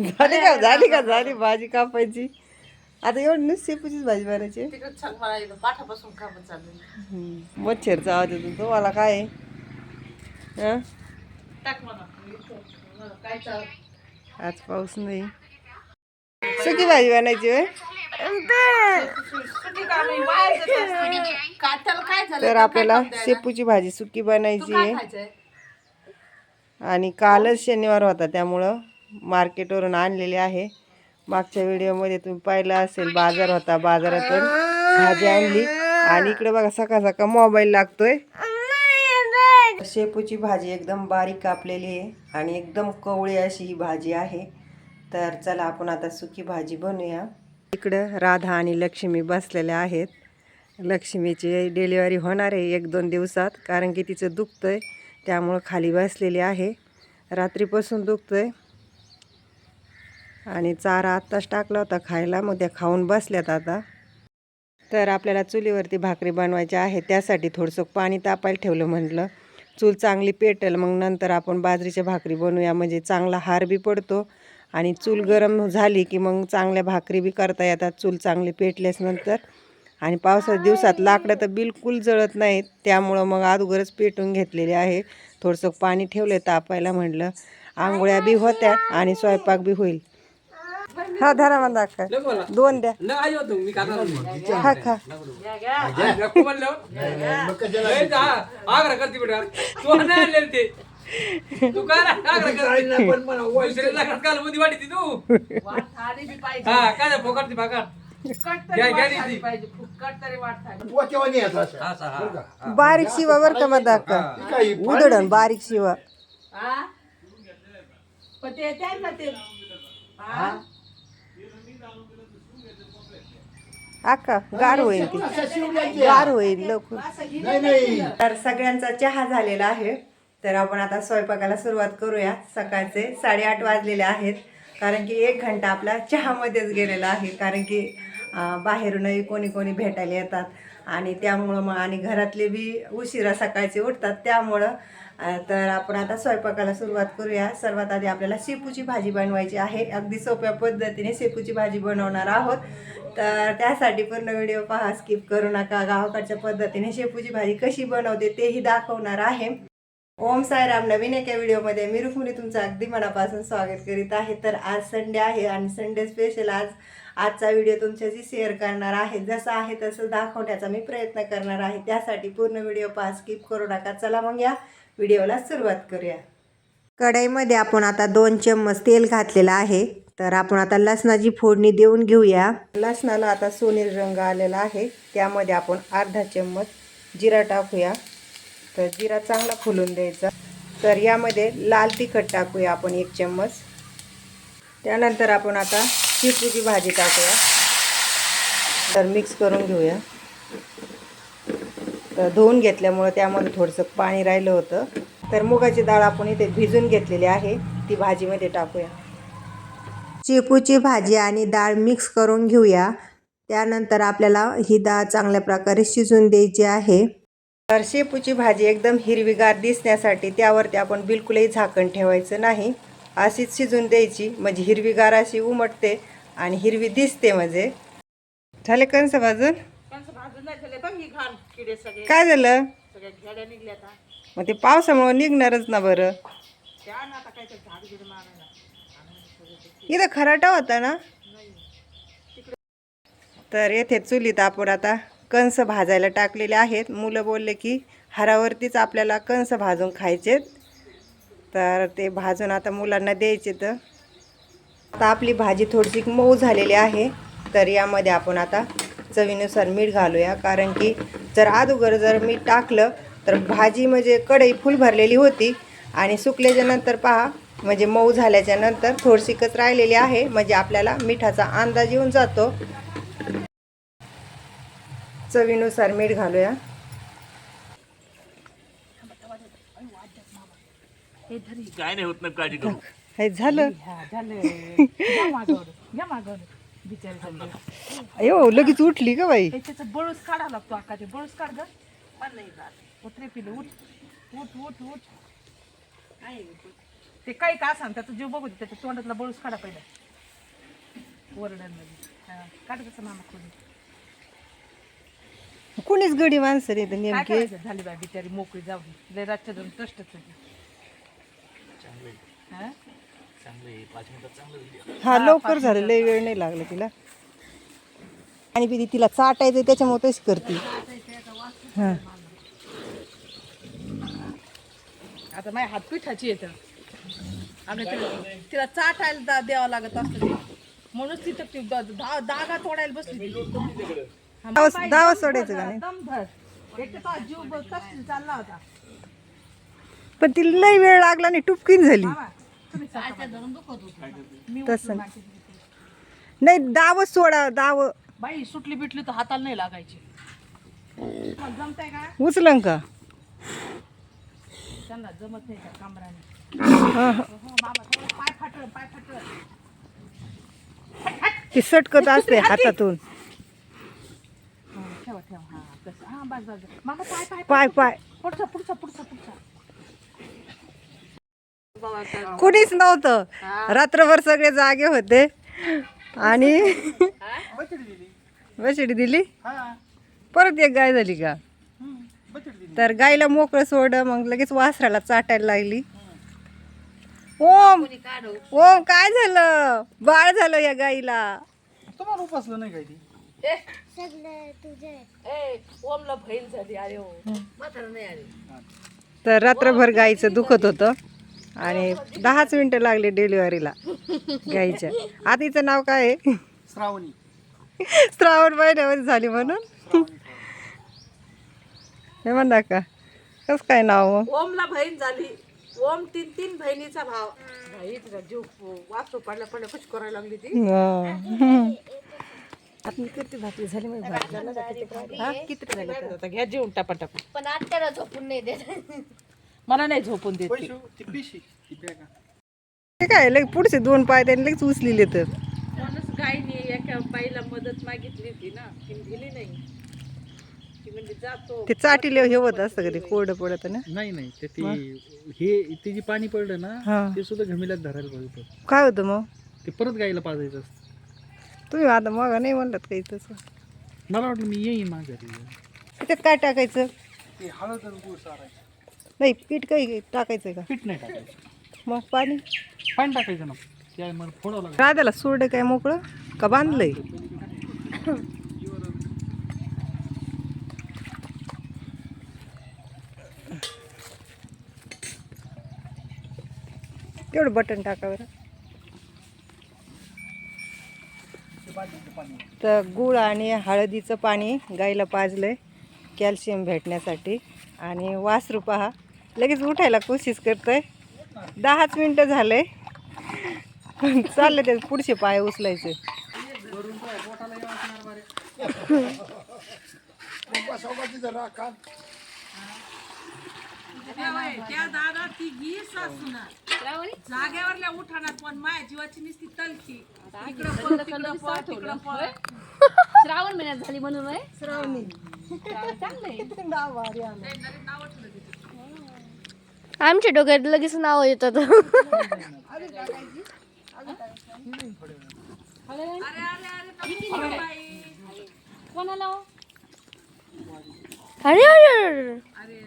झाली का झाली का झाली भाजी कापायची आता एवढी नुसती शेपूचीच भाजी बनायची आहे. तिकडे छान मला इथं पाठापासून काम चालू हम्म. मच्छरचा आवाज येतो तुम्हाला काय आहे? हं? टाक मला काय चाल आज पाऊस नाही सुकी भाजी बनायची होय सुट्टी काम आहे, बाहेर जात असते. का त्याला काय झालं तर आपल्याला? शेपूची भाजी सुकी बनायची आहे खायचंय आणि कालच शनिवार होता त्यामुळं मार्केटवरून आणलेले आहे. मागच्या व्हिडिओमध्ये तुम्ही पाहिलं असेल बाजार होता बाजारातून भाजी आणली. आणि इकडे बघा सकाळ सकाळ मोबाईल लागतोय. शेपूची भाजी एकदम बारीक कापलेली आहे आणि एकदम कवळी अशी ही भाजी आहे. तर चला आपण आता सुकी भाजी बनवूया इकडं राधा आणि लक्ष्मी बसलेल्या आहेत. लक्ष्मीची डिलिव्हरी होणार आहे एक दोन दिवसात कारण की तिचं दुखतं आहे त्यामुळं खाली बसलेली आहे. रात्रीपासून दुखतंय. आणि चारा आत्ताच टाकला होता खायला मग त्या खाऊन बसल्यात आता. तर आपल्याला चुलीवरती भाकरी बनवायची आहे त्यासाठी थोडंसं पाणी तापायला ठेवलं म्हटलं. चूल चांगली पेटेल मग नंतर आपण बाजरीच्या भाकरी बनवूया. म्हणजे चांगला हार बी पडतो आणि चूल गरम झाली की मग चांगल्या भाकरी बी करता येतात चूल चांगली पेटल्यास नंतर. आणि पावसाच्या दिवसात लाकडं तर बिलकुल जळत नाहीत त्यामुळं मग अगोदरच पेटून घेतलेले आहे. थोडंसं पाणी ठेवलं तापायला म्हटलं. आंघोळ्या बी होत्या आणि स्वयंपाक बी होईल. हा धरा मला का दोन द्या. खा. हा बारीक शिवा बर का मग का उधडण बारीक शिवा. हा? पण ते आका गार होईल ती. गार होईल लवकर. तर सगळ्यांचा चहा झालेला आहे. तर आपण आता स्वयंपाकाला सुरुवात करूया. सकाळचे साडेआठ वाजलेले आहेत. कारण की एक घंटा आपला चहामध्येच गेलेला आहे. कारण की बाहेरूनही कोणी कोणी भेटायला येतात. आणि त्यामुळं मग आणि घरातले बी उशिरा सकाळचे उठतात. त्यामुळं तर आपण आता स्वयंपाकाला सुरुवात करूया. सर्वात आधी आपल्याला शेपूची भाजी बनवायची आहे. अगदी सोप्या पद्धतीने शेपूची भाजी बनवणार आहोत. तर त्यासाठी पूर्ण व्हिडिओ पहा. स्किप करू नका. गावाकडच्या पद्धतीने शेपूची भाजी कशी बनवते तेही दाखवणार आहे. ओम साईराम नवीन एका व्हिडिओमध्ये मी रुक्मिणी तुमचं अगदी मनापासून स्वागत करीत आहे. तर आज संडे आहे आणि संडे स्पेशल आज आजचा व्हिडिओ तुमच्याशी शेअर करणार आहे. जसं आहे तसं दाखवण्याचा मी प्रयत्न करणार आहे. त्यासाठी पूर्ण व्हिडिओ पहा स्किप करू नका. चला मग या व्हिडिओला सुरुवात करूया. कढईमध्ये आपण आता दोन चम्मच तेल घातलेलं आहे. तर आपण आता लसणाची फोडणी देऊन घेऊया. लसणाला आता सोनेरी रंग आलेला आहे. त्यामध्ये आपण अर्धा चम्मच जिरा टाकूया. तर जिरा चांगला फुलून द्यायचा. तर यामध्ये लाल तिखट टाकूया आपण एक चम्मच. त्यानंतर आपण आता शेपूची भाजी टाकूया. तर मिक्स करून घेऊया. तर धुवून घेतल्यामुळं त्यामध्ये थोडंसं पाणी राहिलं होतं. तर मुगाची डाळ आपण इथे भिजून घेतलेली आहे. ती भाजीमध्ये टाकूया. शेपूची भाजी आणि डाळ मिक्स करून घेऊया. त्यानंतर आपल्याला ही डाळ चांगल्या प्रकारे शिजून द्यायची आहे. तर शेपूची भाजी एकदम हिरवीगार दिसण्यासाठी त्यावरती आपण बिलकुलही झाकण ठेवायचं नाही. अशीच शिजून द्यायची. म्हणजे हिरवीगार अशी उमटते. आणि हिरवी दिसते म्हणजे. झाले कंस भाजून? काय झालं? मग ते पावसामुळे निघणारच ना बरं. इथं खराटा होता ना? तर येथे चुलीत आपण आता कंस भाजायला टाकलेले आहेत. मुलं बोलले की हरावरतीच आपल्याला कंस भाजून खायचेत. तर ते भाजून आता मुलांना द्यायचे तर आता आपली भाजी थोडीशी मऊ झालेली आहे. तर यामध्ये आपण आता चवीनुसार मीठ घालूया. कारण की जर अगोदर जर मीठ टाकलं तर भाजी म्हणजे कढई फुल भरलेली होती. आणि सुकल्याच्या नंतर पहा म्हणजे मऊ झाल्याच्यानंतर थोडीशीकच राहिलेली आहे. म्हणजे आपल्याला मिठाचा अंदाज येऊन जातो. चवीनुसार मीठ घालूया. काय नाही होत ना काळजी हे झालं. झालं. या मागवलं या मागवलं बिचारी झालं अयो लगेच उठली का बाई. त्याचं बळूस काढावा लागतो आकाचे बळूस काढ ग. पण नाही जात उतरे पिले उठ. उठ उठ उठ. ते काही का सांग त्याचा जीव बघू दे त्याच्या तोंडातला बळूस काढा पहिला. हा, काढ कसं मामा कुणीच गडी माणसं नाही तर काय नेमके. झाली बाय बिचारी मोकळी जाऊ लय रातच्या दोन कष्टच होती हा? हा लवकर झालं. लय वेळ नाही लागला तिला. आणि बी तिला चाटायचं त्याच्यामुळे तशी करते. हा. आता माझ्या हात पिठाची येतं तिला तिला चाटायला द्यावं लागत असतं ते. म्हणूनच तिथं ती द- दा- दागा तोडायला बसली दावा- सोडायचं का एक तर जीव चालला होता. पण तिला लय वेळ लागला नाही टुपकीन झाली. तसं. नाही. दाव सोडा दाव. बाई सुटली बिटली तर हाताला नाही लागायची. मग जमतंय का? उचलं का? त्यांना जमत नाही का कामराने. हा, हा. हो मामा थोडं पाय फाटल पाय फाटल. ती सटकत असते हातातून. हा, ठेवा ठेवा. हा हा बस बस. मामा पाय. पाय पाय. पुढचा पुढचा पुढचा पुढचा. कुणीच नव्हतं. रात्रभर सगळे जागे होते. आणि बछडी दिली? परत एक गाय झाली का? तर गायला मोकळं सोड मग लगेच वासराला चाटायला लागली. ओम. ओम काय झालं? बाळ झालं या गाईला तुम्हाला उपासलं नाही काय ती ए. ओमला भैल झाली. अरे ओ. म्हातारा नाही आली. तर रात्रभर गाईचं दुखत होतं. आणि दहाच मिनटं लागले डिलिव्हरीला गाईच्या आता हिचं नाव काय आहे? श्रावणी. श्रावण महिन्यामध्ये झाली म्हणून? हे म्हणता का? कस काय नाव मग? ओमला बहीण झाली. ओम तीन तीन बहिणीचा भाव. जीव वाचू पडल्या पडल्या कशी करायला लागली ती. आता मी किती भाकरी झाली माहिती भाकरी? किती भाकरी? हा? किती झाली? तर? आता घ्या जेवून टापा टापा पण आत्याला झोपून नाही देत. मला नाही झोपून देत ती. काय लगे पुढचे दोन पाय त्यांनी लगेच उचलेले तर. म्हणूनच गायने एका बाईला मदत मागितली होती ना ती दिली नाही. ती म्हणजे जातो. ते चाटीले हे होत असतं का ते कोरडं पडत ना? नाही नाही ते ती हे ते जे पाणी पडलं ना हा. ते सुद्धा घमिल्यात धरायला पाहिजे होतं. काय होतं मग? ते परत गाईला पाजायचं असतं. तुम्ही आता मग नाही म्हणलात काही तसं? मला वाटलं मी येईन माझ्या त्याच्यात काय टाकायचं? ते हळद आणि गुळ सारायचं. नाही पीठ काही टाकायचं का? पीठ नाही टाकायचं. मग पाणी? पाणी टाकायचं ना. त्या मला फोडावं लागेल. राधाला सोडे काय मोकळं? का बांधलंय? तेवढं बटन टाका बरं. तर गूळ आणि हळदीचं पाणी गाईला पाजलंय. कॅल्शियम भेटण्यासाठी. आणि वासरू पहा. लगेच उठायला कोशिश करतोय. दहाच मिनटं झालंय चाललं ते पुढचे पाय उचलायचे. त्या दादा ती गी सासूना जागेवरल्या उठाणार पण माया जीवाची नुसती तलखी इकडं पळ, तिकडं पळ, तिकडं पळ. श्रावण महिन्यात झाली म्हणून होय? आमच्या डोक्यात लगेच नाव येतात. कोणाला हो? अरे अरे अरे, अरे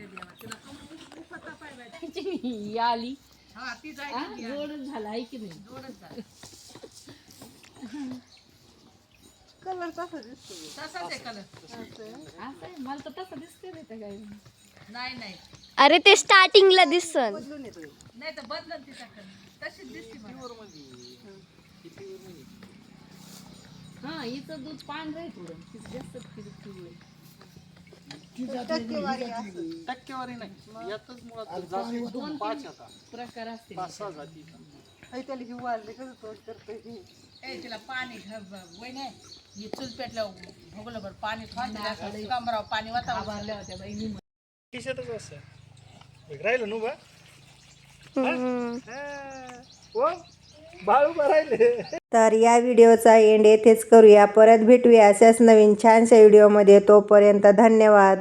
ही आली हा, ती जाय हा, जोडच झाला आहे की नाही? तसाच आहे कलर असं आहे, मला तर तसं दिसते नाही नाही. अरे ते स्टार्टिंगला दिसन. नाही तर बदलत तिचा कलर तशीच दिसते मला. हा हिचं दूध पांढरं आहे थोडं. तिचं जास्त पिवळं पिवळं आहे. टक्केवारी नाही. यातच मुळात जाती. दोन पाच आता. प्रकार असते पाच सहा जाती. ए तिला पाणी घ- ब- वय नाही हे चूल पेटल्यावर भोगलं बरं. पाणी थोडं कमराव पाणी वातावरण. भरल्या होत्या बाई मी असं. राहिलं नु बा बाळू राहिले. तर या व्हिडिओचा एंड येथेच करूया. परत भेटूया अशाच नवीन छानशा व्हिडिओमध्ये. तोपर्यंत धन्यवाद.